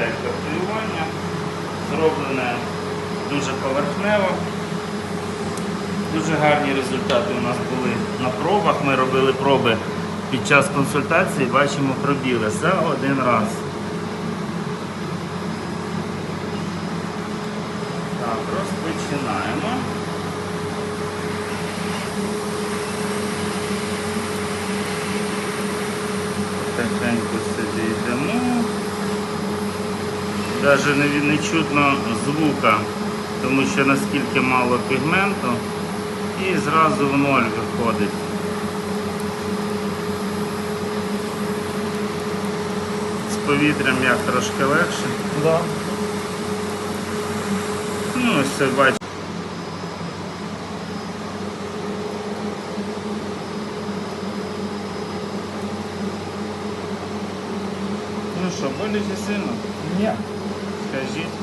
як татуювання. Зроблене дуже поверхнево. Дуже гарні результати у нас були на пробах. Ми робили проби під час консультації, бачимо пробіли за один раз. Так, розпочинаємо. Навіть не, не чутно звука, тому що наскільки мало пігменту і зразу в ноль виходить. З повітрям як трошки легше. Да. Ну, ось це бачите. Ну що, боляче сильно? Ні. Скажіть,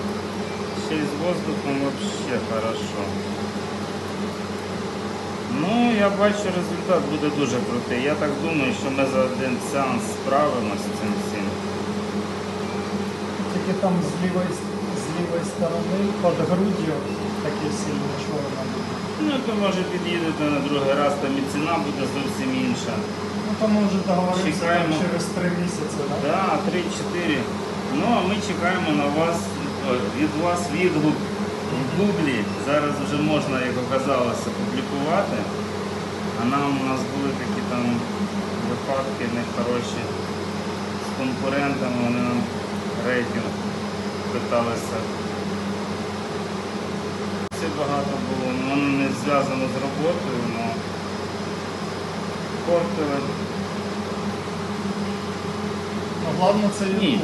ще й воздухом вообще хорошо. Ну, я бачу, результат буде дуже крутий. Я так думаю, що ми за один сеанс справимося з цим всім. Тільки там з лівої, з лівої сторони під груддю таке сильне чорне буде. Ну, то може під'їдете на другий раз, там і ціна буде зовсім інша. Ну то ми вже договоримося там через три місяці, так? Да, 3-4. Ну, а ми чекаємо на вас, від вас відгук в Гуглі. Зараз вже можна, як оказалося, публікувати. А нам у нас були такі там випадки нехороші з конкурентами, вони нам рейтинг питалися. Це багато було, воно не зв'язано з роботою, але портили. Ну, головне це Ні.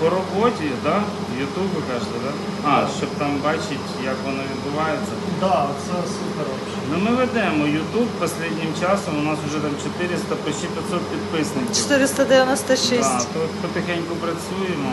По роботі, так? В Ютуб ви кажете, так? А, щоб там бачити, як воно відбувається. Да, це супер вообще. Ну ми ведемо Ютуб останнім часом, у нас вже там 400, почти 500 підписників. 496. Так, то потихеньку працюємо.